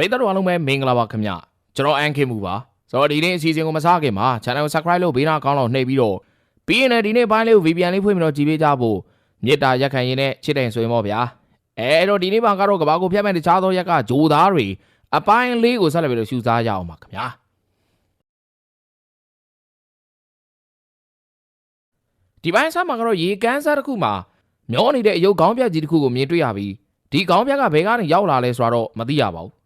ရိသတ်တို့အားလုံးပဲမင်္ဂလာပါခင်ဗျကျွန်တော်အန်ခင်မူပါဆိုတော့ဒီနေ့အစီအစဉ်ကိုမစားခင်မှာ channel ကို subscribe လုပ်ဘေးနားကောင်းလောက်နှိပ်ပြီးတော့ပြီးရင်လည်းဒီနေ့ပိုင်းလေးကို VPN လေးဖွင့်ပြီးတော့ကြည့်ပေးကြဖို့မေတ္တာရက်ခံရင်းနဲ့ချစ်တယ်ဆိုရင်ပေါ့ဗျာအဲအဲ့တော့ဒီနေ့မှာကတော့ကဘာကိုဖျက်မဲ့တခြားသောရက်ကဂျိုသားတွေအပိုင်းလေးကိုဆက်လက်ပြီးတော့ရှုစားကြအောင်ပါခင်ဗျာဒီပိုင်းစားမှာကတော့ရေကန်းစားတစ်ခုမှာမျောနေတဲ့အယုတ်ခေါင်းပြက်ကြီးတစ်ခုကိုမြင်တွေ့ရပြီးဒီခေါင်းပြက်ကဘယ်ကနေရောက်လာလဲဆိုတော့မသိရပါဘူး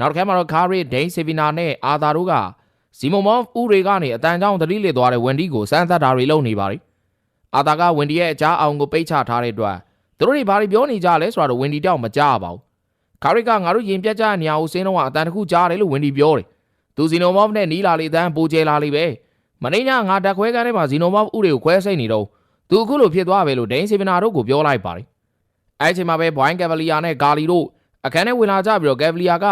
နောက်တစ်ခါမှာတော့ကာရီဒိန်းဆေဗီနာနဲ့အာသာတို့ကဇီမိုမော့ဖ်ဦးတွေကနေအတန်ကြောင့်သတိလစ်သွားတဲ့ဝန်ဒီကိုစမ်းသပ်တာတွေလုပ်နေပါလိအာသာကဝန်ဒီရဲ့အကြားအောင်ကိုပိတ်ချထားတဲ့အတွက်သူတို့တွေဘာတွေပြောနေကြလဲဆိုတော့ဝန်ဒီတောက်မကြားပါဘူးကာရီကငါတို့ရင်ပြတ်ကြနေအောင်စင်းတော့အတန်တစ်ခုကြားတယ်လို့ဝန်ဒီပြောတယ်သူဇီနိုမော့ဖ်နဲ့နီးလာလေအတန်ပိုကျဲလာလေပဲမင်းညငါတက်ခွဲကန်းထဲမှာဇီနိုမော့ဖ်ဦးတွေကိုခွဲစိတ်နေတော့သူအခုလိုဖြစ်သွားပဲလို့ဒိန်းဆေဗီနာတို့ကိုပြောလိုက်ပါတယ်အဲ့ချိန်မှာပဲဘွိုင်းကက်ဗလီယာနဲ့ဂါလီတို့အခန်းထဲဝင်လာကြပြီးတော့ကက်ဗလီယာက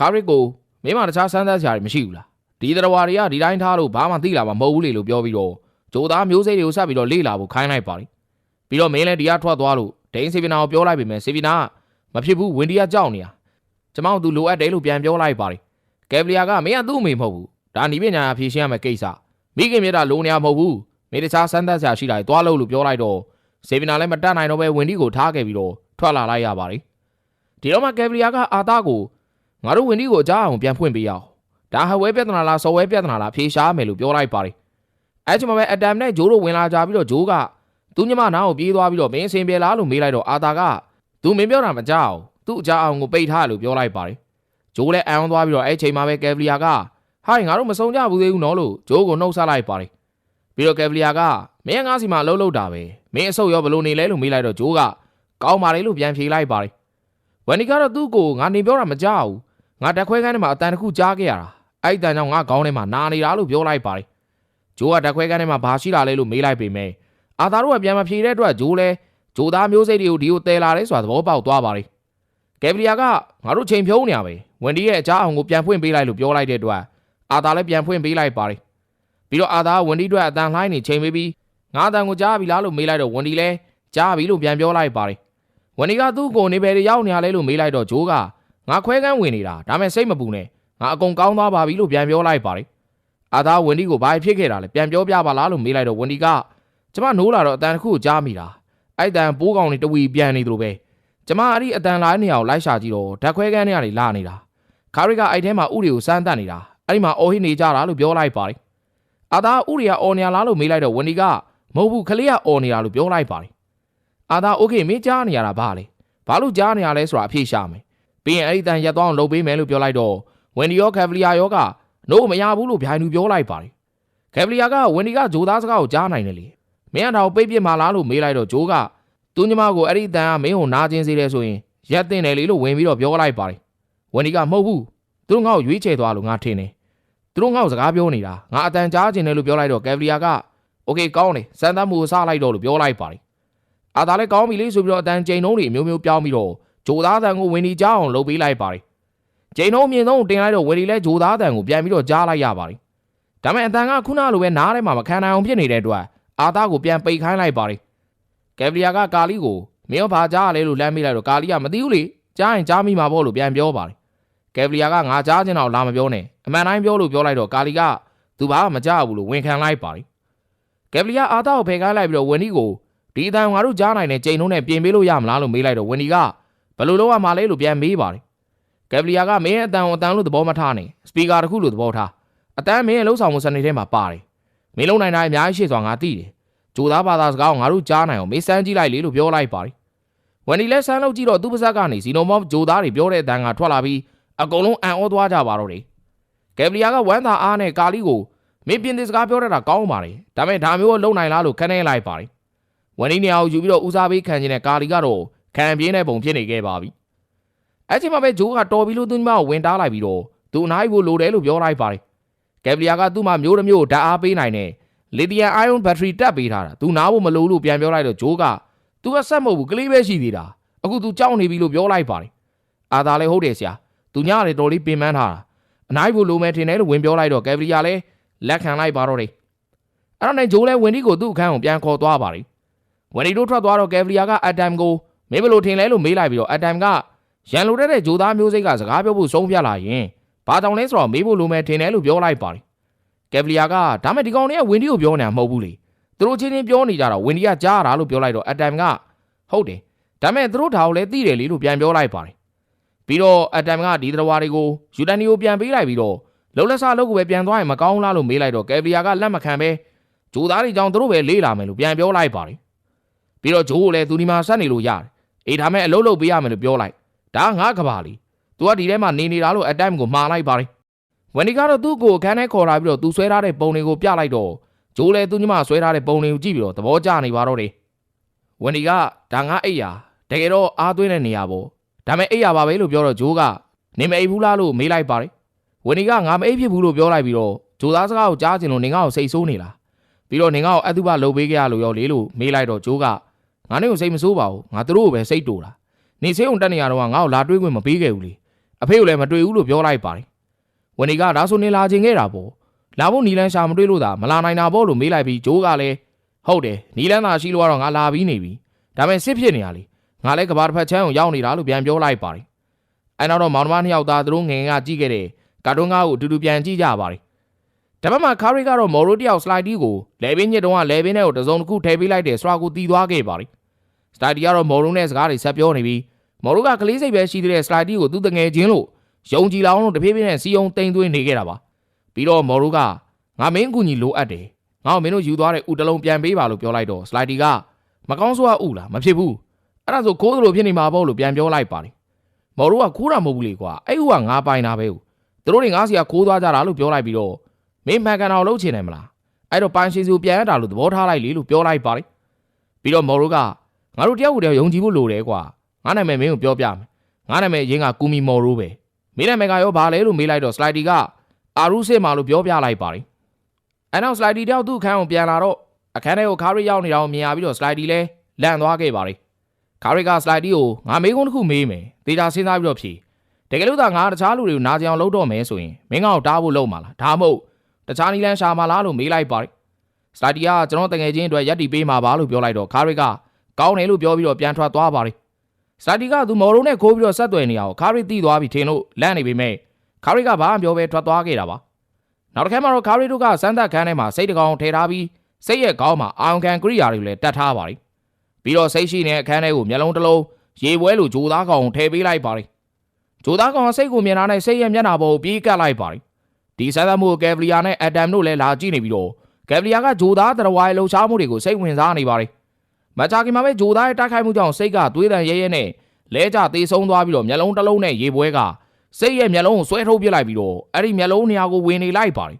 ခါရစ်ကိုမင်းမတခြားစမ်းသပ်စရာတွေမရှိဘူးလားဒီတရဝါတွေကဒီတိုင်းထားလို့ဘာမှသိလာမှာမဟုတ်ဘူးလေလို့ပြောပြီးတော့ဂျိုသားမျိုးစိတ်တွေကိုဆက်ပြီးတော့လေ့လာဖို့ခိုင်းလိုက်ပါတယ်ပြီးတော့မင်းလည်းဒီကထွက်သွားလို့ဒိန်းဆေဗီနာကိုပြောလိုက်ပေမဲ့ဆေဗီနာကမဖြစ်ဘူးဝင်ဒီကကြောက်နေတာကျမတို့သူလိုအပ်တယ်လို့ပြန်ပြောလိုက်ပါတယ်ကက်ဗလီယာကမင်းကသူ့အမေမဟုတ်ဘူးဒါနီးပညာဖြေရှင်းရမယ့်ကိစ္စမိခင်မြေတာလိုနေရမဟုတ်ဘူးမင်းတခြားစမ်းသပ်စရာရှိတာတွေသွားလို့လို့ပြောလိုက်တော့ဆေဗီနာလည်းမတတ်နိုင်တော့ပဲဝင်ဒီကိုထားခဲ့ပြီးတော့ထွက်လာလိုက်ရပါတယ်ဒီတော့မှကက်ဗလီယာကအာသားကို ငါတို့ဝင်ဒီကိုအကြအောင်ပြန်ဖွင့်ပေးရအောင်ဒါဟဝဲပြဿနာလားစော်ဝဲပြဿနာလားဖြေရှားမယ်လို့ပြောလိုက်ပါတယ်အဲချိန်မှာပဲအဒမ်နဲ့ဂျိုးတို့ဝင်လာကြပြီးတော့ဂျိုးကသူညမနာကိုပြေးသွားပြီးတော့မင်းအစင်ပြေလားလို့မေးလိုက်တော့အာသာကသူမင်းပြောတာမကြောက်သူ့အကြအောင်ကိုပိတ်ထားလို့ပြောလိုက်ပါတယ်ဂျိုးလည်းအံသွားပြီးတော့အဲချိန်မှာပဲကက်ဗလီယာကဟိုင်းငါတို့မဆုံးကြဘူးသေးဘူးနော်လို့ဂျိုးကိုနှုတ်ဆက်လိုက်ပါတယ်ပြီးတော့ကက်ဗလီယာကမင်းငါးစီမှာလှုပ်လှုပ်တာပဲမင်းအဆုတ်ရောဘလို့နေလဲလို့မေးလိုက်တော့ဂျိုးကကောင်းပါလေလို့ပြန်ဖြေလိုက်ပါတယ်ဝန်နီကတော့သူ့ကိုငါနေပြောတာမကြောက်ဘူး ငါတက်ခွဲခန်းထဲမှာအတန်တစ်ခုကြားခဲ့ရတာအဲ့တန်ကြောင့်ငါခေါင်းထဲမှာနာနေတာလို့ပြောလိုက်ပါတယ်ဂျိုးကတက်ခွဲခန်းထဲမှာဘာရှိတာလဲလို့မေးလိုက်ပေမဲ့အာသာတို့ကပြန်မဖြေတဲ့အတွက်ဂျိုးလဲဂျိုးသားမျိုးစိတ်တွေကိုဒီကိုတဲလာတယ်ဆိုတာသဘောပေါက်သွားပါတယ်ကယ်ဗလီယာကငါတို့ချိန်ဖြုံးနေရပဲဝန်ဒီရဲ့အချားအောင်ကိုပြန်ဖွင့်ပေးလိုက်လို့ပြောလိုက်တဲ့အတွက်အာသာလည်းပြန်ဖွင့်ပေးလိုက်ပါတယ်ပြီးတော့အာသာကဝန်ဒီအတွက်အတန်လှိုင်းနေချိန်ပေးပြီးငါအတန်ကိုကြားပြီလားလို့မေးလိုက်တော့ဝန်ဒီလည်းကြားပြီလို့ပြန်ပြောလိုက်ပါတယ်ဝန်ဒီကသူ့ကိုနေပဲရောက်နေရလဲလို့မေးလိုက်တော့ဂျိုးက ငါခွဲကန်းဝင်နေတာဒါမဲ့စိတ်မပူနဲ့ငါအကုန်ကောင်းသွားပါပြီလို့ပြန်ပြောလိုက်ပါတယ်အာသာဝန်ဒီကိုဘာဖြစ်ခဲ့တာလဲပြန်ပြောပြပါလားလို့မေးလိုက်တော့ဝန်ဒီကကျမနိုးလာတော့အတန်တစ်ခုကိုကြားမိတာအဲ့တန်ပိုးကောင်တွေတဝီပြန်နေသလိုပဲကျမအဲ့ဒီအတန်လာနေအောင်လိုက်ရှာကြည့်တော့ဓာတ်ခွဲကန်းတွေကနေလာနေတာခါရီကအဲ့ထဲမှာဥတွေကိုစမ်းတက်နေတာအဲ့ဒီမှာအော်ဟစ်နေကြတာလို့ပြောလိုက်ပါတယ်အာသာဥတွေကအော်နေရလားလို့မေးလိုက်တော့ဝန်ဒီကမဟုတ်ဘူးခလေးကအော်နေတာလို့ပြောလိုက်ပါတယ်အာသာโอเคမင်းကြားနေရတာဘာလဲဘာလို့ကြားနေရလဲဆိုတာအဖြေရှာမယ် ပြီးရင်အဲ့ဒီတန်ရက်သွားအောင်လုပ်ပေးမယ်လို့ပြောလိုက်တော့ဝင်ဒီရောကက်ဗလီယာရောက "no မရဘူး"လို့ဗျိုင်လူပြောလိုက်ပါတယ်။ကက်ဗလီယာကဝင်ဒီကဂျိုသားစကားကိုကြားနိုင်တယ်လေ။မင်းအထောင်ပိတ်ပစ်မှာလားလို့မေးလိုက်တော့ဂျိုးကသူ့ညီမကိုအဲ့ဒီတန်ကမင်းကိုနာကျင်စေတယ်ဆိုရင်ရက်တင်တယ်လေလို့ဝင်ပြီးတော့ပြောလိုက်ပါတယ်။ဝင်ဒီကမဟုတ်ဘူး။သူတို့ငါ့ကိုရွေးချယ်သွားလို့ငါထင်တယ်။သူတို့ငါ့ကိုစကားပြောနေတာငါအတန်ကြားကျင်တယ်လို့ပြောလိုက်တော့ကက်ဗလီယာက "okay ကောင်းတယ်စမ်းသပ်မှုကိုစလိုက်တော့"လို့ပြောလိုက်ပါတယ်။အာသာလည်းကောင်းပြီလေဆိုပြီးတော့အတန်ချိန်နှုံးတွေအမျိုးမျိုးပြောင်းပြီးတော့ ဂျိုသားတန်ကိုဝင်ဒီကြားအောင်လုပ်ပေးလိုက်ပါတယ်ကျိန်နှုံးအမြင့်ဆုံးတင်လိုက်တော့ဝင်ဒီလဲဂျိုသားတန်ကိုပြန်ပြီးတော့ကြားလိုက်ရပါတယ်ဒါပေမဲ့အတန်ကခုနလိုပဲနားထဲမှာမခံနိုင်အောင်ဖြစ်နေတဲ့အတွက်အာသားကိုပြန်ပိတ်ခိုင်းလိုက်ပါတယ်ကယ်ဗလီယာကကာလီကိုမင်းဘာကြားရလဲလို့လမ်းမေးလိုက်တော့ကာလီကမသိဘူးလေကြားရင်ကြားမိမှာပေါ့လို့ပြန်ပြောပါတယ်ကယ်ဗလီယာကငါကြားချင်တော့လာမပြောနဲ့အမှန်တိုင်းပြောလို့ပြောလိုက်တော့ကာလီကသူဘာမှမကြားဘူးလို့ဝန်ခံလိုက်ပါတယ်ကယ်ဗလီယာအာသားကိုဖယ်ခိုင်းလိုက်ပြီးတော့ဝန်ဒီကိုဒီအတန်ငါတို့ကြားနိုင်တဲ့ချိန်လုံးနဲ့ပြင်ပေးလို့ရမလားလို့မေးလိုက်တော့ဝန်ဒီက ဘယ်လိုလုပ်ရမှာလဲလို့ပြန်မေးပါတယ်ကယ်ဗလီယာကမင်းရဲ့အတန်ကိုအတန်လို့သဘောမထားနဲ့စပီကာတစ်ခုလို့သဘောထားအတန်မင်းရဲ့လှုပ်ဆောင်မှုစနစ်ထဲမှာပါတယ်မင်းလုံးနိုင်တာအများကြီးရှိသွားငါသိတယ်ဂျိုသားဘာသာစကားကိုငါတို့ကြားနိုင်အောင်မေးစမ်းကြည့်လိုက်လေလို့ပြောလိုက်ပါတယ်ဝန်ဒီလည်းဆန်းလို့ကြည့်တော့သူ့ပါဇက်ကနေဇီနိုမော့ဂျိုသားတွေပြောတဲ့အတန်ကထွက်လာပြီးအကုန်လုံးအံ့ဩသွားကြပါတော့တယ်ကယ်ဗလီယာကဝမ်းသာအားနဲ့ကာလီကိုမင်းပြင်းတဲ့စကားပြောတတ်တာကောင်းပါတယ်ဒါပေမဲ့ဒါမျိုးလုံနိုင်လားလို့ခန်းနေလိုက်ပါတယ်ဝန်ဒီနေရာကိုယူပြီးတော့ဦးစားပေးခံခြင်းနဲ့ကာလီကတော့ ခံပြင်းတဲ့ပုံဖြစ်နေခဲ့ပါပြီအဲ့ချိန်မှာပဲဂျိုးကတော်ပြီလို့သူ့ညီမကိုဝင်တားလိုက်ပြီးတော့သူအနားယူဖို့လိုတယ်လို့ပြောလိုက်ပါတယ်ကယ်ဗလီယာကသူ့မှာမျိုးတစ်မျိုးဓာတ်အားပေးနိုင်တဲ့လီသီယမ်အိုင်ယွန်ဘက်ထရီတက်ပေးထားတာသူနားဖို့မလိုလို့ပြန်ပြောလိုက်တော့ဂျိုးကသူကဆက်မဟုတ်ဘူးကလေးပဲရှိသေးတာအခုသူကြောက်နေပြီလို့ပြောလိုက်ပါတယ်အာသာလည်းဟုတ်တယ်ဆရာသူညလည်းတော်လေးပင်ပန်းထားတာအနားဖို့လိုမယ်ထင်တယ်လို့ဝင်ပြောလိုက်တော့ကယ်ဗလီယာလည်းလက်ခံလိုက်ပါတော့တယ်အဲ့တော့နိုင်ဂျိုးလည်းဝင်ဒီကိုသူ့အခန်းကိုပြန်ခေါ်သွားပါတယ်ဝင်ဒီတို့ထွက်သွားတော့ကယ်ဗလီယာကအဒမ်ကို မင်းဘယ်လိုထင်လဲလို့မေးလိုက်ပြီးတော့အဒမ်ကရန်လိုတဲ့တဲ့ဂျိုသားမျိုးစိတ်ကစကားပြောဖို့ဆုံးဖြတ်လာရင်ဘာကြောင့်လဲဆိုတော့မေးဖို့လိုမယ်ထင်တယ်လို့ပြောလိုက်ပါတယ်ကယ်ဗလီယာကဒါမဲ့ဒီကောင်တွေကဝင်ဒီကိုပြောနေတာမဟုတ်ဘူးလေသူတို့ချင်းချင်းပြောနေကြတော့ဝင်ဒီကကြားရတာလို့ပြောလိုက်တော့အတမ်ကဟုတ်တယ်ဒါမဲ့သူတို့ဒါကိုလည်းသိတယ်လေလို့ပြန်ပြောလိုက်ပါတယ်ပြီးတော့အတမ်ကဒီသတ္တဝါတွေကိုယူတန်နီကိုပြန်ပေးလိုက်ပြီးတော့လုံလက်စားလုပ်ကိုပဲပြန်သွားရင်မကောင်းလားလို့မေးလိုက်တော့ကယ်ဗလီယာကလက်မခံပဲဂျိုသားတွေကြောင့်သူတို့ပဲလေးလာမယ်လို့ပြန်ပြောလိုက်ပါတယ်ပြီးတော့ဂျိုးကိုလည်းသူဒီမှာဆက်နေလို့ရတယ် အေးဒါမဲ့အလုပ်လုပ်ပေးရမယ်လို့ပြောလိုက်ဒါငါကဘာလီ तू ကဒီထဲမှာနေနေတာလို့အတိုင်းကိုမှားလိုက်ပါတယ်ဝင်ဒီကတော့သူ့ကိုအခန်းထဲခေါ်လာပြီးတော့သူဆွဲထားတဲ့ပုံတွေကိုပြလိုက်တော့ဂျိုးလည်းသူ့ညီမဆွဲထားတဲ့ပုံတွေကိုကြည့်ပြီးတော့သဘောကျနေပါတော့တယ်ဝင်ဒီကဒါငါအိတ်ယာတကယ်တော့အားသွင်းတဲ့နေရာပေါ့ဒါမဲ့အိတ်ယာပါပဲလို့ပြောတော့ဂျိုးကနေမအိတ်ဘူးလားလို့မေးလိုက်ပါတယ်ဝင်ဒီကငါမအိတ်ဖြစ်ဘူးလို့ပြောလိုက်ပြီးတော့ဂျိုးသားစကားကိုကြားချင်လို့နေငါ့ကိုစိတ်ဆိုးနေလားပြီးတော့နေငါ့ကိုအတုပလုပ်ပေးခဲ့ရလို့ရောလေလို့မေးလိုက်တော့ဂျိုးက ငါနဲ့ကိုစိတ်မဆိုးပါဘူးငါတို့ကိုပဲစိတ်တူတာနေစေုံတက်နေရတော့ငါ့ကိုလာတွေးခွင့်မပေးခဲ့ဘူးလေအဖေကိုလည်းမတွေ့ဘူးလို့ပြောလိုက်ပါတယ်။ဝနီကဒါဆိုနေလာခြင်းခဲ့တာပေါ့။လာဖို့နီလန်းရှာမတွေ့လို့သာမလာနိုင်တာပေါ့လို့မေးလိုက်ပြီးဂျိုးကလည်းဟုတ်တယ်နီလန်းသာရှိလို့ကတော့ငါလာပြီးနေပြီ။ဒါပေမဲ့စစ်ဖြစ်နေရလေ။ငါလည်းကဘာတစ်ဖက်ချမ်းကိုရောက်နေတာလို့ပြန်ပြောလိုက်ပါတယ်။အဲနောက်တော့မောင်နှမနှစ်ယောက်သားသူတို့ငယ်ငယ်ကကြည့်ခဲ့တဲ့ကာတွန်းကားကိုအတူတူပြန်ကြည့်ကြပါတယ်။ဒါပေမဲ့ခါရီကတော့မော်ရိုတယောက်စလိုက်တီးကိုလဲဘင်းညစ်တုံးကလဲဘင်းထဲကိုတစုံတစ်ခုထည့်ပေးလိုက်တယ်ဆိုတာကိုတီးသွားခဲ့ပါတယ်။ စလိုက်တီကတော့မော်ရိုနဲ့စကားတွေဆက်ပြောနေပြီးမော်ရိုကကလေးစိတ်ပဲရှိသေးတဲ့စလိုက်တီကိုသူ့တငယ်ချင်းလို့ယုံကြည်လောင်းလို့တဖြည်းဖြည်းနဲ့စီယုံတိမ်သွင်းနေခဲ့တာပါပြီးတော့မော်ရိုကငါမင်းအကူညီလိုအပ်တယ်ငါ့ကိုမင်းတို့ယူသွားတဲ့ဥတလုံးပြန်ပေးပါလို့ပြောလိုက်တော့စလိုက်တီကမကောင်းဆိုးအဥလားမဖြစ်ဘူးအဲ့ဒါဆိုခိုးသလိုဖြစ်နေမှာပေါ့လို့ပြန်ပြောလိုက်ပါတယ်မော်ရိုကခိုးတာမဟုတ်ဘူးလေကွာအဲ့ဥကငါပိုင်တာပဲဦးသူတို့တွေငါစီကခိုးသွားကြတာလို့ပြောလိုက်ပြီးတော့မင်းမှန်ကန်အောင်လုပ်ချင်တယ်မလားအဲ့တော့ပိုင်ရှင်စီကိုပြန်ရတာလို့သဘောထားလိုက်လေလို့ပြောလိုက်ပါတယ်ပြီးတော့မော်ရိုက ငါတို့တယောက်ကိုတယောက်ယုံကြည်ဖို့လိုတယ်ကွာငါနာမည်မင်းကိုပြောပြမယ်ငါနာမည်ရင်းကကူမီမော်ရိုပဲမင်းနာမည်ကရောဘာလဲလို့မေးလိုက်တော့စလိုက်တီကအာရုစစ်မာလို့ပြောပြလိုက်ပါတယ်။အဲနောက်စလိုက်တီတယောက်သူ့အခန်းကိုပြန်လာတော့အခန်းထဲကိုခါရီရောက်နေတာကိုမြင်ရပြီးတော့စလိုက်တီလည်းလန့်သွားခဲ့ပါတယ်။ခါရီကစလိုက်တီကိုငါမေးခွန်းတစ်ခုမေးမယ်။ဒေတာစဉ်းစားပြီးတော့ဖြေ။တကယ်လို့သာငါတခြားလူတွေကိုနာကြအောင်လုပ်တော့မယ်ဆိုရင်မင်းကောင်တားဖို့လုပ်မှာလား။ဒါမှမဟုတ်တခြားနီလန်းရှာမှာလားလို့မေးလိုက်ပါတယ်။စလိုက်တီကကျွန်တော်တငယ်ချင်းအတွက်ရက်တီပေးမှာပါလို့ပြောလိုက်တော့ခါရီက ကောင်းတယ်လို့ပြောပြီးတော့ပြန်ထွက်သွားပါတယ်။စတာတီကသူမော်ရုံနဲ့ခိုးပြီးတော့ဆက်သွယ်နေအောင်ခါရီတီးသွားပြီထင်လို့လန့်နေပေမဲ့ခါရီကဘာမှပြောပဲထွက်သွားခဲ့တာပါနောက်တစ်ခါမှတော့ခါရီတို့ကစမ်းသပ်ခန်းထဲမှာစိတ်တကောင်ထည့်ထားပြီးစိတ်ရဲ့ခေါင်းမှာအာယုံခံကရိယာတွေကိုလည်းတတ်ထားပါတယ်ပြီးတော့စိတ်ရှိနေတဲ့အခန်းထဲကိုမျက်လုံးတစ်လုံးရေပွဲလိုဂျိုသားကောင်ထည့်ပေးလိုက်ပါတယ်ဂျိုသားကောင်ကစိတ်ကိုမြင်လာတဲ့စိတ်ရဲ့မျက်နှာပေါ်ကိုပြေးကပ်လိုက်ပါတယ်ဒီစမ်းသပ်မှုကိုကယ်ဗလီယာနဲ့အက်တမ်တို့လည်းလာကြည့်နေပြီးတော့ကယ်ဗလီယာကဂျိုသားတရဝါရဲ့လှုပ်ရှားမှုတွေကိုစိတ်ဝင်စားနေပါတယ် မကြာခင်မှာပဲဂျိုသားရဲ့တိုက်ခိုက်မှုကြောင့်စိတ်ကသွေးတန်ရဲရဲနဲ့လဲကြသေးဆုံးသွားပြီးတော့မျက်လုံးတစ်လုံးနဲ့ရေပွဲကစိတ်ရဲ့မျက်လုံးကိုဆွဲထုတ်ပစ်လိုက်ပြီးတော့အဲ့ဒီမျက်လုံးနေရာကိုဝင်နေလိုက်ပါတယ်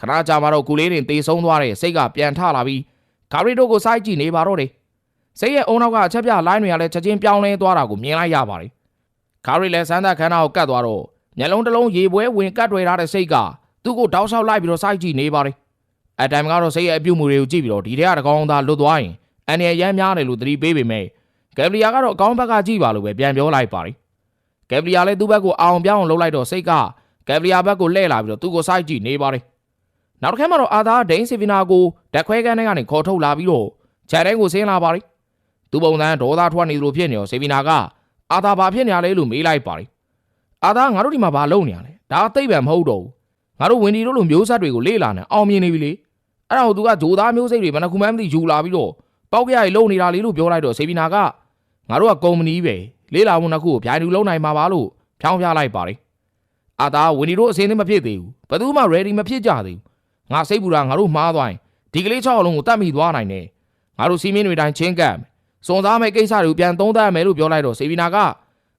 ခဏကြာမှတော့ကူလေးတင်သေဆုံးသွားတဲ့စိတ်ကပြန်ထလာပြီးဂါရီတို့ကိုစိုက်ကြည့်နေပါတော့တယ်စိတ်ရဲ့အုံနောက်ကအချက်ပြလိုင်းတွေကလည်းချက်ချင်းပြောင်းလဲသွားတာကိုမြင်လိုက်ရပါတယ်ဂါရီလည်းစမ်းသပ်ခန်းသားကိုကတ်သွားတော့မျက်လုံးတစ်လုံးရေပွဲဝင်ကတ်တွေ့ထားတဲ့စိတ်ကသူ့ကိုတောက်လျှောက်လိုက်ပြီးတော့စိုက်ကြည့်နေပါတယ်အတိုင်ကတော့စိတ်ရဲ့အပြုတ်မှုတွေကိုကြည့်ပြီးတော့ဒီထဲကတကောင်သားလွတ်သွားရင် အန်ရရမ်းများတယ်လို့သတိပေးပေမဲ့ကယ်ဗလီယာကတော့အကောင်းဘက်ကကြည့်ပါလို့ပဲပြန်ပြောလိုက်ပါတယ်။ကယ်ဗလီယာလည်းသူ့ဘက်ကိုအောင်ပြောင်းအောင်လုပ်လိုက်တော့စိတ်ကကယ်ဗလီယာဘက်ကိုလှည့်လာပြီးတော့သူ့ကိုစိုက်ကြည့်နေပါတယ်။နောက်တစ်ခါမှတော့အာသာဒိန်းစီဗီနာကိုဓာတ်ခွဲကန်းထဲကနေခေါ်ထုတ်လာပြီးတော့ခြံထဲကိုဆင်းလာပါတယ်။သူ့ပုံစံဒေါသထွက်နေသလိုဖြစ်နေတော့စီဗီနာကအာသာဘာဖြစ်နေရလဲလို့မေးလိုက်ပါတယ်။အာသာငါတို့ဒီမှာဘာလုပ်နေရလဲ။ဒါအသိပံမဟုတ်တော့ဘူး။ငါတို့ဝင်ဒီတို့လိုမျိုးဆက်တွေကိုလေ့လာနေအောင်မြင်နေပြီလေ။အဲ့ဒါကိုသူကဂျိုသားမျိုးစိတ်တွေမနကူမန်းမသိယူလာပြီးတော့ ပောက်ကရရီလုံနေတာလေလို့ပြောလိုက်တော့စီဗီနာကငါတို့ကကုမ္ပဏီပဲလေးလာမှုနှစ်ခုကိုဗျိုင်တူလုံးနိုင်မှာပါလို့ဖြောင်းပြလိုက်ပါတယ်။အာသာဝင်ဒီတို့အစင်းသင်းမဖြစ်သေးဘူး။ဘယ်သူမှ ready မဖြစ်ကြသေးဘူး။ငါစိတ်ပူတာငါတို့မှားသွားရင်ဒီကလေး၆လုံးကိုတတ်မိသွားနိုင်တယ်။ငါတို့စီမင်းတွေတိုင်းချင်းကပ်မယ်။စွန်စားမဲ့ကိစ္စတွေကိုပြန်သုံးသပ်မယ်လို့ပြောလိုက်တော့စေဗီနာက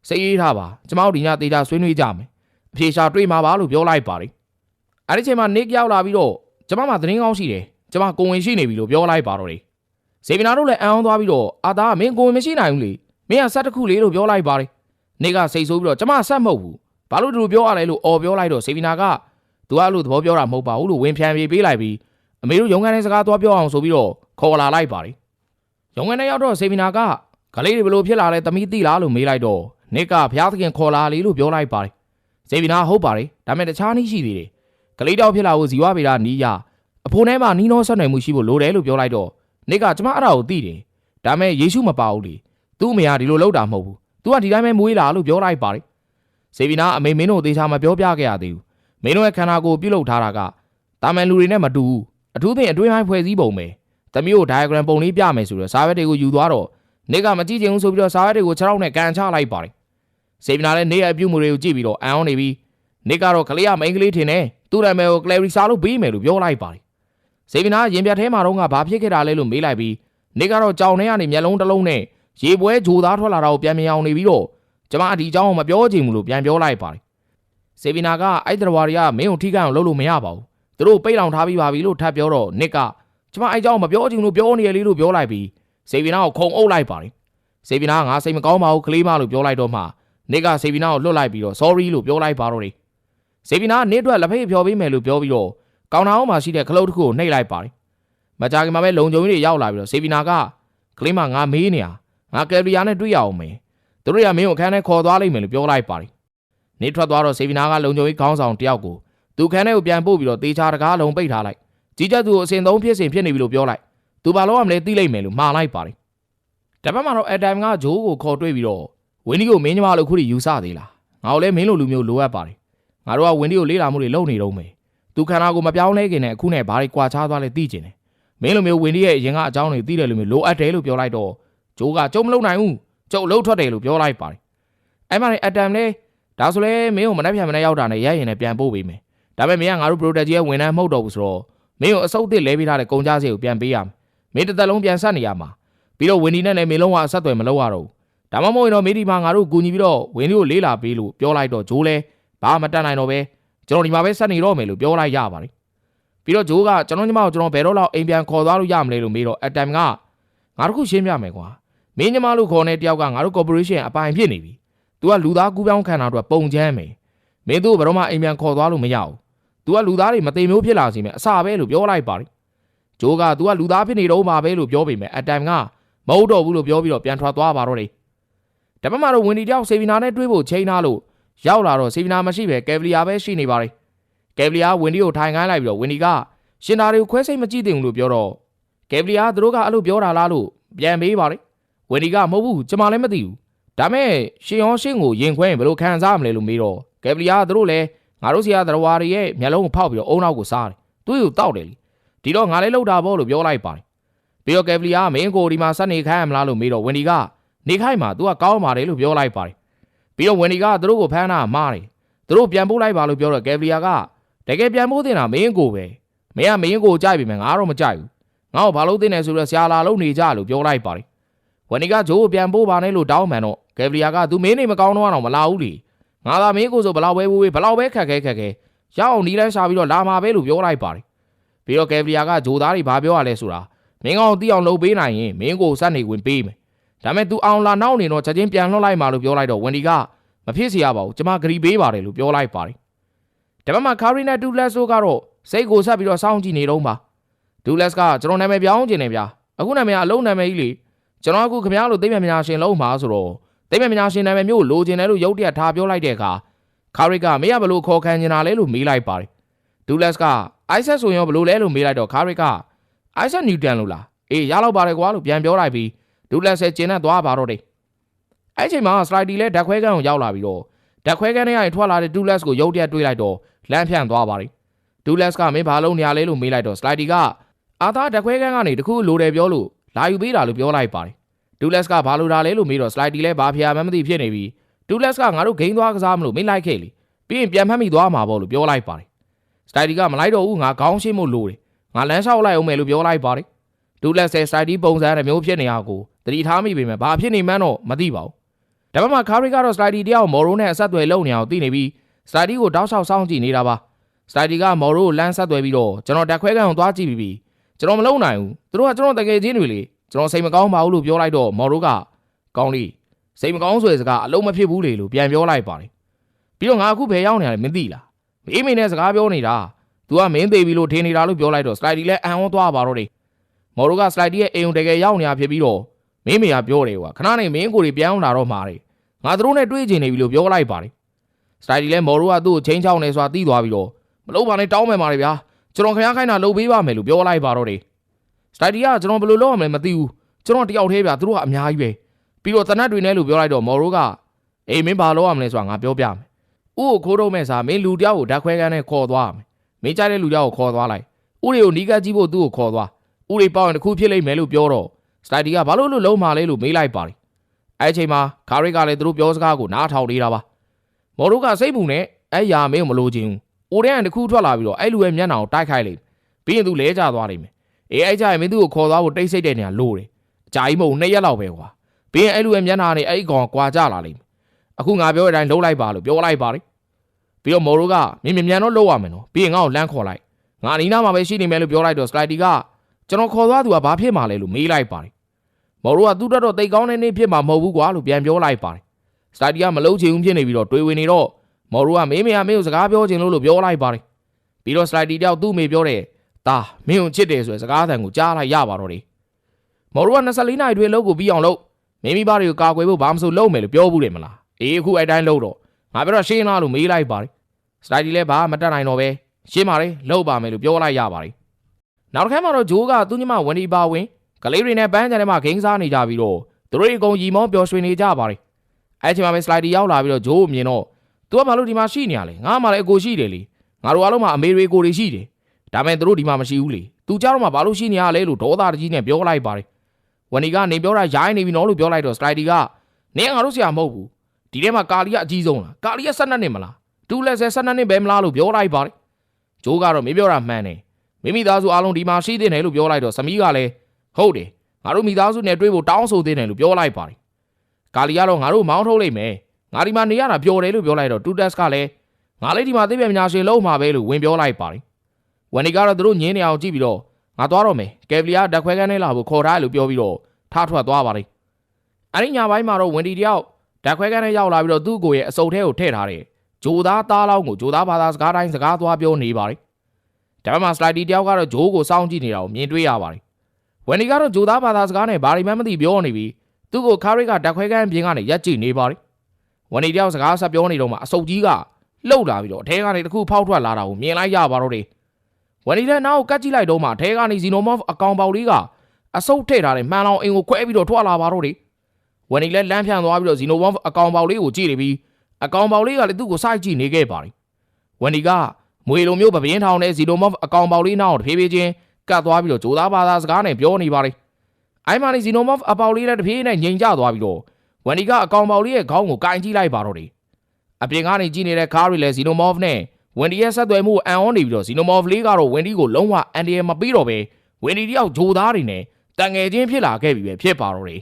စိတ်အေးထားပါ။ကျမတို့ဒီညတေချာဆွေးနွေးကြမယ်။အဖြေရှာတွေ့မှာပါလို့ပြောလိုက်ပါတယ်။အဲဒီချိန်မှာနေရောက်လာပြီးတော့ကျမမှသတင်းကောင်းရှိတယ်။ကျမကိုဝင်ရှိနေပြီလို့ပြောလိုက်ပါတော့တယ်။ စေဗီနာတို့လည်းအံ့ဩသွားပြီးတော့အာသာကမင်းကိုဝင်မရှိနိုင်ဘူးလေ။မင်းကဆက်တစ်ခုလေးလို့ပြောလိုက်ပါတယ်။နေကစိတ်ဆိုးပြီးတော့ကျမဆက်မဟုတ်ဘူး။ဘာလို့ဒီလိုပြောရလဲလို့អော်ပြောလိုက်တော့စေဗီနာကသူကလို့သဘောပြောတာမဟုတ်ပါဘူးလို့ဝင်ဖြန်ပြေးပေးလိုက်ပြီးအမေတို့ရုံခန်းထဲစကားသွားပြောအောင်ဆိုပြီးတော့ခေါ်လာလိုက်ပါတယ်။ရုံခန်းထဲရောက်တော့စေဗီနာကကလေးတွေဘလို့ဖြစ်လာလဲသမီးသိလားလို့မေးလိုက်တော့နစ်ကဘုရားသခင်ခေါ်လာလေလို့ပြောလိုက်ပါတယ်။စေဗီနာဟုတ်ပါတယ်။ဒါပေမဲ့တခြားနည်းရှိသေးတယ်။ကလေးတောက်ဖြစ်လာဖို့ဇီဝဗေဒနီးရအဖိုးထဲမှာနီးနှောဆက်နွယ်မှုရှိဖို့လိုတယ်လို့ပြောလိုက်တော့ နစ်ကကျမအဲ့ဒါကိုသိတယ်။ဒါပေမဲ့ယေရှုမပါဘူးလေ။သူ့အမေကဒီလိုလုပ်တာမဟုတ်ဘူး။။ तू ကဒီတိုင်းပဲမွေးလာလို့ပြောလိုက်ပါတယ်။စေဗီနာအမေမင်းတို့သေချာမပြောပြခဲ့ရသေးဘူး။မင်းတို့ရဲ့ခန္ဓာကိုယ်ပြုတ်လုထားတာကတာမန်လူတွေနဲ့မတူဘူး။အထူးသဖြင့်အတွင်းပိုင်းဖွဲ့စည်းပုံပဲ။သမီးကို diagram ပုံလေးပြမယ်ဆိုတော့စာရွက်တွေကိုယူသွားတော့နေကမကြည့်ချင်ဘူးဆိုပြီးတော့စာရွက်တွေကိုခြေထောက်နဲ့ကန်ချလိုက်ပါတယ်။စေဗီနာလည်းနေရဲ့အပြုတ်မှုတွေကိုကြည့်ပြီးတော့အံ့ဩနေပြီးနေကတော့ကလေးကမိန်းကလေးထင်တယ်။သူ့နာမည်ကို Clarissa လို့ပေးမယ်လို့ပြောလိုက်ပါတယ်။ စေဗီနာရင်ပြတ်ထဲမှာတော့ကဘာဖြစ်ခဲ့တာလဲလို့မေးလိုက်ပြီးနေကတော့ကြောင်ထဲကနေမျက်လုံးတစ်လုံးနဲ့ရေပွဲဂျိုသားထွက်လာတာကိုပြန်မြင်အောင်နေပြီးတော့ကျမအဒီအကြောင်းကိုမပြောချင်ဘူးလို့ပြန်ပြောလိုက်ပါတယ်။စေဗီနာကအဲ့တရဝါတွေကမင်းကိုထိခိုက်အောင်လုပ်လို့မရပါဘူး။သူတို့ပိတ်လောင်ထားပြီးပါပြီလို့ထပ်ပြောတော့နစ်ကကျမအဲ့အကြောင်းမပြောချင်ဘူးလို့ပြောနေရလေလို့ပြောလိုက်ပြီးစေဗီနာကိုခုံအုပ်လိုက်ပါတယ်။စေဗီနာကငါစိတ်မကောင်းပါဘူးကလေးမလို့ပြောလိုက်တော့မှနစ်ကစေဗီနာကိုလွတ်လိုက်ပြီးတော့ sorry လို့ပြောလိုက်ပါတော့တယ်။စေဗီနာနစ်အတွက်လက်ဖေးဖြော်ပေးမယ်လို့ပြောပြီးတော့ ကောင်တာအောင်မှာရှိတဲ့ခလုတ်တစ်ခုကိုနှိပ်လိုက်ပါတယ်။မကြာခင်မှာပဲလုံချုံကြီးတွေရောက်လာပြီးတော့စေဗီနာကကလေးမငါမေးနေရငါကယ်ဗီယာနဲ့တွေ့ရအောင်မယ်သူတို့ကမင်းကိုခန်းထဲခေါ်သွားလိမ့်မယ်လို့ပြောလိုက်ပါတယ်နေထွက်သွားတော့စေဗီနာကလုံချုံကြီးခေါင်းဆောင်တယောက်ကိုသူခန်းထဲကိုပြန်ပို့ပြီးတော့တေချာတကားလုံးပိတ်ထားလိုက်ကြီးကြပ်သူကိုအစင်သုံးဖြစ်စဉ်ဖြစ်နေပြီလို့ပြောလိုက်သူဘာလို့ရမလဲသိလိမ့်မယ်လို့မှားလိုက်ပါတယ်တပတ်မှာတော့အတိုင်ကဂျိုးကိုခေါ်တွေ့ပြီးတော့ဝင်းဒီကိုမင်းညီမလို့ခုထိယူဆသေးလားငါတို့လည်းမင်းလိုလူမျိုးလိုအပ်ပါတယ်ငါတို့ကဝင်းဒီကိုလေးလာမှုတွေလုပ်နေတော့မယ် သူခန္ဓာကိုမပြောင်းလဲခင်နဲ့အခုနဲ့ဘာတွေကွာခြားသွားလဲသိကျင်တယ်မင်းလိုမျိုးဝင်းဒီရဲ့အရင်ကအကြောင်းတွေသိတယ်လို့မျိုးလိုအပ်တယ်လို့ပြောလိုက်တော့ဂျိုးကကြုံမလုံနိုင်ဘူးကျုပ်လှုပ်ထွက်တယ်လို့ပြောလိုက်ပါတယ်အဲ့မှာအတမ်လဲဒါဆိုလဲမင်းကိုမနှက်ဖြန်မနှက်ရောက်တာနဲ့ရရင်လည်းပြန်ပို့ပေးမယ်ဒါပေမဲ့မင်းကငါတို့ product ကြီးရဲ့ဝန်ထမ်းမဟုတ်တော့ဘူးဆိုတော့မင်းကိုအစုပ်တစ်လဲပေးထားတဲ့ကုန်ကြစည်ကိုပြန်ပေးရမယ်မင်းတစ်သက်လုံးပြန်ဆက်နေရမှာပြီးတော့ဝင်ဒီနဲ့လည်းမင်းလုံးဝအဆက်အသွယ်မလုပ်ရတော့ဘူးဒါမှမဟုတ်ရင်တော့မိဒီမှာငါတို့ကူညီပြီးတော့ဝင်ဒီကိုလေးလာပေးလို့ပြောလိုက်တော့ဂျိုးလဲဘာမှမတတ်နိုင်တော့ပဲ ကျွန်တော်ဒီမှာပဲဆက်နေတော့မယ်လို့ပြောလိုက်ရပါတယ်ပြီးတော့ဂျိုးကကျွန်တော်ညီမကိုကျွန်တော်ဘယ်တော့လောက်အိမ်ပြန်ခေါ်သွားလို့ရမလဲလို့မေးတော့အတမ်ကငါတို့ခုရှင်းပြမယ်ကွာမင်းညီမလို့ခေါ်နေတယောက်ကငါတို့ corporation အပိုင်ဖြစ်နေပြီ။ तू ကလူသားကူးပြောင်းခံတာတော့ပုံချမ်းမယ်။မင်းတို့ဘယ်တော့မှအိမ်ပြန်ခေါ်သွားလို့မရဘူး။ तू ကလူသားတွေမသိမျိုးဖြစ်လာစီမယ်အစာပဲလို့ပြောလိုက်ပါတယ်။ဂျိုးက तू ကလူသားဖြစ်နေတော့မှာပဲလို့ပြောပေမဲ့အတိုင်ကမဟုတ်တော့ဘူးလို့ပြောပြီးတော့ပြန်ထွက်သွားပါတော့တယ်။တပတ်မှတော့ဝင်ဒီတယောက်စေဗီနာနဲ့တွေးဖို့ချိန်ထားလို့ ရောက်လာတော့စေဗီနာမရှိပဲကယ်ဗလီယာပဲရှိနေပါတယ်။ကယ်ဗလီယာဝင်ဒီကိုထိုင်ခိုင်းလိုက်ပြီးတော့ဝင်ဒီကရှင်သားတွေကိုခွဲစိတ်မကြည့်သင့်ဘူးလို့ပြောတော့ကယ်ဗလီယာသူတို့ကအဲ့လိုပြောတာလားလို့ပြန်မေးပါတယ်ဝယ်ဒီကမဟုတ်ဘူးကျမလည်းမသိဘူးဒါမဲ့ရှင်ရောရှင်းကိုရင်ခွဲရင်ဘယ်လိုခံစားရမလဲလို့မေးတော့ကယ်ပလီယာသူတို့လည်းငါတို့ဆရာသရဝါတွေရဲ့မျက်လုံးကိုဖောက်ပြီးတော့အုံနောက်ကိုစားတယ်သူ့ကိုတောက်တယ်လीဒီတော့ငါလည်းလှုပ်တာပေါ့လို့ပြောလိုက်ပါတယ်ပြီးတော့ကယ်ပလီယာမင်းကိုဒီမှာစက်နေခိုင်းရမလားလို့မေးတော့ဝင်ဒီကနေခိုင်းမှာ तू ကကောင်းပါတယ်လို့ပြောလိုက်ပါတယ် ပြီးတော့ဝင်ဒီကသူတို့ကိုဖမ်းတာမှားတယ်သူတို့ပြန်ပို့လိုက်ပါလို့ပြောတော့ကယ်ပလီယာကတကယ်ပြန်ပို့တင်တာမင်းကိုပဲမင်းကမင်းကိုကြိုက်ပြီမယ်ငါတော့မကြိုက်ဘူးငါ့ကိုဘာလို့တင်နေဆိုတော့ဆရာလာလို့နေကြလို့ပြောလိုက်ပါတယ်ဝနီကဂျိုးကိုပြန်ပို့ပါနဲ့လို့တောင်းမှန်တော့ဂယ်ဗလီယာကသူမင်းနေမကောင်းတော့တော့မလာဘူးလေငါသာမင်းကိုဆိုဘလောက်ပဲဝေးဝေးဘလောက်ပဲခက်ခဲခက်ခဲရအောင်နီးလန်းရှာပြီးတော့လာမှာပဲလို့ပြောလိုက်ပါတယ်ပြီးတော့ဂယ်ဗလီယာကဂျိုးသားတွေဘာပြောရလဲဆိုတာမင်းကောင်တီးအောင်လုပ်ပေးနိုင်ရင်မင်းကိုစက်နေဝင်ပေးမယ် ဒါပေမဲ့ तू အောင်လာနောက်နေတော့ချက်ချင်းပြန်လွှတ်လိုက်မှာလို့ပြောလိုက်တော့ဝန်ဒီကမဖြစ်စီရပါဘူးကျမဂရီပေးပါတယ်လို့ပြောလိုက်ပါတယ်ဒါပေမဲ့ကာရီနဲ့ဒူလက်ဆိုကတော့စိတ်ကိုဆက်ပြီးတော့စောင့်ကြည့်နေတော့ပါဒူလက်စ်ကကျွန်တော်နာမည်ပြောင်းကျင်နေဗျာအခုနာမည်ကအလုံးနာမည်ကြီးလေကျွန်တော်အခုခမရလို့သိမြပညာရှင်လုံးမှာဆိုတော့သိမြပညာရှင်နာမည်မျိုးလိုချင်တယ်လို့ရုတ်တရက်ထားပြောလိုက်တဲ့အခါခါရစ်ကမရဘလို့ခေါ်ခံနေတာလဲလို့မေးလိုက်ပါတယ်ဒူလက်စ်ကအိုက်ဆက်ဆိုရင်ဘလို့လဲလို့မေးလိုက်တော့ခါရစ်ကအိုက်ဆက်နျူတန်လို့လားအေးရတော့ပါတယ်ကွာလို့ပြန်ပြောလိုက်ပြီး ဒူလက်စ်ရဲ့ကျင်းနဲ့သွားပါတော့တယ်အဲ့ချိန်မှာစလိုက်ဒီလဲဓာတ်ခွဲကန်ကိုရောက်လာပြီးတော့ဓာတ်ခွဲကန်ထဲကနေထွက်လာတဲ့ဒူလက်စ်ကိုရုတ်တရက်တွေးလိုက်တော့လမ်းဖြန့်သွားပါတယ်ဒူလက်စ်ကမင်းဘာလုံးနေရလဲလို့မေးလိုက်တော့စလိုက်ဒီကအာသာဓာတ်ခွဲကန်ကနေတခုလိုတယ်ပြောလို့လာယူပေးတာလို့ပြောလိုက်ပါတယ်ဒူလက်စ်ကဘာလို့တာလဲလို့မေးတော့စလိုက်ဒီလဲဘာဖျားမှမသိဖြစ်နေပြီဒူလက်စ်ကငါတို့ဂိမ်းသွားကစားမလို့မေးလိုက်ခဲ့လေပြီးရင်ပြန်ဖမ်းမိသွားမှာပေါ့လို့ပြောလိုက်ပါတယ်စလိုက်ဒီကမလိုက်တော့ဘူးငါခေါင်းရှင်းမို့လိုတယ်ငါလမ်းလျှောက်လိုက်အောင်မယ်လို့ပြောလိုက်ပါတယ်ဒူလက်စ်ရဲ့စလိုက်ဒီပုံစံတစ်မျိုးဖြစ်နေရကို တတိထားမိပေမဲ့ဘာဖြစ်နေမှန်းတော့မသိပါဘူးဒါပေမဲ့ခါရီကတော့စလိုက်ဒီတယောက်မော်ရိုနဲ့အဆက်အသွယ်လုပ်နေအောင်သိနေပြီးစလိုက်ဒီကိုတောက်လျှောက်စောင့်ကြည့်နေတာပါစလိုက်ဒီကမော်ရိုကိုလမ်းဆက်သွယ်ပြီးတော့ကျွန်တော်တက်ခွဲကန်ကိုသွားကြည့်ပြီးပြီကျွန်တော်မလုံနိုင်ဘူးသူတို့ကကျွန်တော်တကယ်ချင်းတွေလေကျွန်တော်စိတ်မကောင်းပါဘူးလို့ပြောလိုက်တော့မော်ရိုကကောင်းလေးစိတ်မကောင်းဆိုတဲ့စကားအလုံးမဖြစ်ဘူးလေလို့ပြန်ပြောလိုက်ပါတယ်ပြီးတော့ငါအခုဘယ်ရောက်နေရလဲမသိလားမေးမိနဲ့စကားပြောနေတာ तू ကမင်းသေးပြီလို့ထင်နေတာလို့ပြောလိုက်တော့စလိုက်ဒီလည်းအံ့ဩသွားပါတော့တယ်မော်ရိုကစလိုက်ဒီရဲ့အိမ်ုံတကယ်ရောက်နေတာဖြစ်ပြီးတော့ မင်းမေကပြောတယ်ကွာခဏနေမင်းကိုတွေပြန်လာတော့မှာတယ်ငါတို့နဲ့တွေ့ကျင်နေပြီလို့ပြောလိုက်ပါတယ်စလိုက်ဒီလည်းမော်ရိုကသူ့ကိုချင်းချောင်းနေဆိုတာသိသွားပြီးတော့မလုပ်ပါနဲ့တောင်းမယ်ပါလေဗျာကျွန်တော်ခင်ဗျားခိုင်းတာလုပ်ပေးပါမယ်လို့ပြောလိုက်ပါတော့တယ်စတိုက်ဒီကကျွန်တော်ဘယ်လိုလုပ်ရမလဲမသိဘူးကျွန်တော်တယောက်တည်းဗျာသူတို့ကအများကြီးပဲပြီးတော့တနတ်တွေနဲ့လို့ပြောလိုက်တော့မော်ရိုးကအေးမင်းဘာလုပ်ရမလဲဆိုတာငါပြောပြမယ်ဥကိုခိုးတော့မဲ့စားမင်းလူတယောက်ကိုဓာတ်ခွဲကန်းနဲ့ခေါ်သွားမယ်မင်းကြိုက်တဲ့လူတယောက်ကိုခေါ်သွားလိုက်ဥတွေကိုနီးကပ်ကြည့်ဖို့သူ့ကိုခေါ်သွားဥတွေပေါက်ရင်တစ်ခုဖြစ်လိမ့်မယ်လို့ပြောတော့ စတိုင်တီကဘာလို့လို့လုံးမာလဲလို့မေးလိုက်ပါတယ်အဲ့အချိန်မှာခါရစ်ကလည်းသူတို့ပြောစကားကိုနားထောင်နေတာပါမော်ရိုးကစိတ်ပူနဲ့အဲ့ယာမင်းကိုမလိုချင်ဘူးအိုတဲ့န်တစ်ခုထွက်လာပြီးတော့အဲ့လူရဲ့မျက်နှာကိုတိုက်ခိုက်လိုက်ပြီးရင်သူလဲကျသွားလိမ့်မယ်အေးအဲ့ကြရင်မင်းသူ့ကိုခေါ်သွားဖို့တိတ်ဆိတ်တဲ့နေရာလိုတယ်အကြာကြီးမဟုတ်နှစ်ရက်လောက်ပဲကွာပြီးရင်အဲ့လူရဲ့မျက်နှာနဲ့အဲ့ဒီကောင်ကွာကြလာလိမ့်မယ်အခုငါပြောတဲ့အတိုင်းလှုပ်လိုက်ပါလို့ပြောလိုက်ပါလေပြီးတော့မော်ရိုကမြင်မြင်မြန်တော့လှုပ်ရမယ်နော်ပြီးရင်ငါ့ကိုလမ်းခေါ်လိုက်ငါအနီးနားမှာပဲရှိနေမယ်လို့ပြောလိုက်တော့စကလိုက်တီက ကျွန်တော်ခေါ်သွားသူကဘာဖြစ်မှာလဲလို့မေးလိုက်ပါတယ်မော်ရိုကသူ့တက်တော့တိတ်ကောင်းတဲ့နေ့ဖြစ်မှာမဟုတ်ဘူးကွာလို့ပြန်ပြောလိုက်ပါတယ်စကလိုက်တီကမလှုပ်ချင်ဘူးဖြစ်နေပြီးတော့တွေးဝင်နေတော့မော်ရိုကမေးမေးမင်းကိုစကားပြောချင်လို့လို့ပြောလိုက်ပါတယ်ပြီးတော့စလိုက်တီတယောက်သူ့မေပြောတဲ့ဒါမင်းကိုချစ်တယ်ဆိုတဲ့စကားအသံကိုကြားလိုက်ရပါတော့တယ်မော်ရိုက24နာရီတွင်လုပ်ကိုပြီးအောင်လုပ်မိမိဘာတွေကိုကာကွယ်ဖို့ဘာမှမဆိုလုပ်မယ်လို့ပြောဘူးတယ်မလားအေးအခုအဲ့တိုင်းလုပ်တော့ငါပြောတော့ရှင်းလားလို့မေးလိုက်ပါတယ်စတိုင်ဒီလည်းဘာမှမတတ်နိုင်တော့ပဲရှင်းပါလေလုပ်ပါမယ်လို့ပြောလိုက်ရပါတယ် နောက်တစ်ခါမှတော့ဂျိုးကသူ့ညီမဝန်ဒီပါဝင်ကလေးတွေနဲ့ပန်းချန်ထဲမှာဂိမ်းစားနေကြပြီးတော့သူတို့တွေအကုန်ရီမောပျော်ရွှင်နေကြပါတယ်အဲ့ချိန်မှာပဲစလိုက်ဒီရောက်လာပြီးတော့ဂျိုးကိုမြင်တော့ तू ကဘာလို့ဒီမှာရှိနေရလဲငါမှလည်းအကိုရှိတယ်လေငါတို့အားလုံးမှာအမေတွေကိုတွေရှိတယ်ဒါပေမဲ့သူတို့ဒီမှာမရှိဘူးလေ तू ကြတော့မှဘာလို့ရှိနေရလဲလို့ဒေါသတကြီးနဲ့ပြောလိုက်ပါတယ်ဝန်ဒီကနေပြောတာရိုင်းနေပြီနော်လို့ပြောလိုက်တော့စလိုက်ဒီကနင်းငါတို့ဆရာမဟုတ်ဘူးဒီထဲမှာကာလီကအကြီးဆုံးလားကာလီက12နှစ်မလားတူလက်ဆယ်12နှစ်ပဲမလားလို့ပြောလိုက်ပါတယ်ဂျိုးကတော့မင်းပြောတာမှန်တယ် မိမိသားစုအားလုံးဒီမှာရှိသေးတယ်လို့ပြောလိုက်တော့စမီးကလည်းဟုတ်တယ်ငါတို့မိသားစုနဲ့တွေ့ဖို့တောင်းဆိုသေးတယ်လို့ပြောလိုက်ပါတယ်ကာလီကတော့ငါတို့မောင်းထုတ်လိုက်မယ်ငါဒီမှာနေရတာပျော်တယ်လို့ပြောလိုက်တော့တူတက်စ်ကလည်းငါလည်းဒီမှာသိပြညာရှင်လုံးမှာပဲလို့ဝင်ပြောလိုက်ပါတယ်ဝန်ဒီကတော့သူတို့ညင်းနေအောင်ကြည့်ပြီးတော့ငါသွားတော့မယ်ကယ်ဗလီယာဓာတ်ခွဲကန်းထဲလာဖို့ခေါ်ထားတယ်လို့ပြောပြီးတော့ထထွက်သွားပါလိမ့်အဲ့ဒီညပိုင်းမှာတော့ဝင်ဒီတယောက်ဓာတ်ခွဲကန်းထဲရောက်လာပြီးတော့သူ့ကိုယ်ရဲ့အစုပ်ထဲကိုထည့်ထားတယ်ဂျိုသားသားလောင်းကိုဂျိုသားဘာသာစကားတိုင်းစကားသွားပြောနေပါလိမ့် ဒါပေမဲ့စလိုက်ဒီတယောက်ကတော့ဂျိုးကိုစောင့်ကြည့်နေတာကိုမြင်တွေ့ရပါလိမ့်ဝင်ဒီကတော့ဂျိုသားဘာသာစကားနဲ့ဘာဒီမှမသိပြောနေပြီးသူ့ကိုခါရစ်ကဓာတ်ခွဲကန်းပြင်ကနေရက်ကြည့်နေပါလိမ့်ဝင်ဒီတယောက်စကားဆက်ပြောနေတော့မှအစုပ်ကြီးကလှုပ်လာပြီးတော့အထဲကနေတစ်ခုဖောက်ထွက်လာတာကိုမြင်လိုက်ရပါတော့တယ်ဝင်ဒီတဲ့နောက်ကိုကတ်ကြည့်လိုက်တော့မှအထဲကနေဇီနိုမော့ဖ်အကောင်ပေါက်လေးကအဆုတ်ထည့်ထားတဲ့မှန်လောင်အင်ကိုခွဲပြီးတော့ထွက်လာပါတော့တယ်ဝင်ဒီလည်းလမ်းဖြန့်သွားပြီးတော့ဇီနိုမော့ဖ်အကောင်ပေါက်လေးကိုကြည့်နေပြီးအကောင်ပေါက်လေးကလည်းသူ့ကိုစိုက်ကြည့်နေခဲ့ပါတယ်ဝင်ဒီက မွေလိုမျိုးပပင်းထောင်တဲ့ဇီနိုမော့ဖ်အကောင်ပေါက်လေးနောက်တဖြည်းဖြည်းချင်းကတ်သွားပြီးတော့ဂျိုသားဘာသာစကားနဲ့ပြောနေပါတယ်အိုင်မာလီဇီနိုမော့ဖ်အပေါက်လေးလည်းတဖြည်းဖြည်းနဲ့ငြိမ်ကျသွားပြီးတော့ဝင်ဒီကအကောင်ပေါက်လေးရဲ့ခေါင်းကိုကင်ကြည့်လိုက်ပါတော့တယ်အပြင်ကနေကြည့်နေတဲ့ကားရီလည်းဇီနိုမော့ဖ်နဲ့ဝင်ဒီရဲ့ဆက်သွယ်မှုအန်အောနေပြီးတော့ဇီနိုမော့ဖ်လေးကတော့ဝင်ဒီကိုလုံးဝအန်ဒီယယ်မပြီးတော့ပဲဝင်ဒီတယောက်ဂျိုသားတွေနဲ့တန်ငယ်ချင်းဖြစ်လာခဲ့ပြီပဲဖြစ်ပါတော့တယ်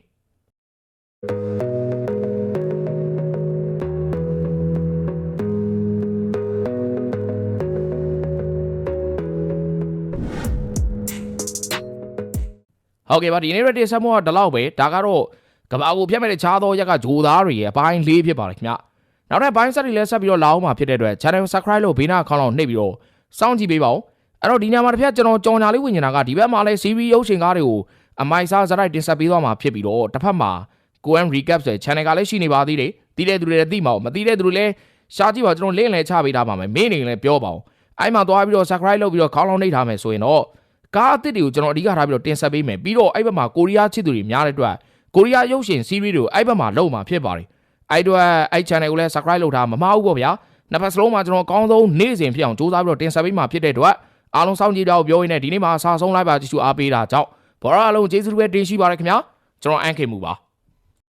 ဟုတ်ကဲ့ပါဒီနေ့ Reddit ဆက်မောကဒီလောက်ပဲဒါကတော့ကဘာကိုဖျက်မဲ့တဲ့ခြားသောရက်ကဂျိုသားတွေရဲ့အပိုင်း၄ဖြစ်ပါတယ်ခင်ဗျနောက်ထပ်ဘိုင်းဆက်တွေလည်းဆက်ပြီးတော့လာအောင်မှာဖြစ်တဲ့အတွက် channel subscribe လို့ဘေးနားခေါင်းလောက်နှိပ်ပြီးတော့စောင့်ကြည့်ပေးပါဦးအဲ့တော့ဒီညမှာတစ်ဖက်ကျွန်တော်ကြော်ညာလေးဝင်နေတာကဒီဘက်မှာလဲ series ရုပ်ရှင်ကားတွေကိုအမိုက်စားဇာတ်တင်ဆက်ပေးသွားမှာဖြစ်ပြီးတော့တစ်ဖက်မှာ Goen recap ဆိုတဲ့ channel ကလည်းရှိနေပါသေးတယ်တီးတဲ့သူတွေလည်းသိမှာမသိတဲ့သူတွေလည်းရှားကြည့်ပါကျွန်တော်လင်းလည်းချပေးထားပါမယ်မင်းနေလည်းပြောပါဦးအဲ့မှာသွားပြီးတော့ subscribe လုပ်ပြီးတော့ခေါင်းလောက်နှိပ်ထားမယ်ဆိုရင်တော့ ကားအသစ်တွေကိုကျွန်တော်အဓိကထားပြီးတော့တင်ဆက်ပေးမယ်ပြီးတော့အဲ့ဘက်မှာကိုရီးယားချစ်သူတွေများတဲ့အတွက်ကိုရီးယားရုပ်ရှင် series တွေကိုအဲ့ဘက်မှာလုပ်မှာဖြစ်ပါတယ်အဲ့တော့အဲ့ channel ကိုလည်း subscribe လုပ်ထားမှာမမှားဘူးပေါ့ဗျာနှစ်ဖက်စလုံးမှာကျွန်တော်အကောင်းဆုံးနေ့စဉ်ဖြစ်အောင်စူးစမ်းပြီးတော့တင်ဆက်ပေးမှာဖြစ်တဲ့အတွက်အားလုံးစောင့်ကြည့်ကြအောင်ပြောရင်းနဲ့ဒီနေ့မှာအစားဆုံးလိုက်ပါကြည့်ရှုအားပေးတာကြောင့်ဘောရအားလုံးကျေးဇူးပဲတင်ရှိပါရခင်ဗျာကျွန်တော်အန်ခေမှုပါ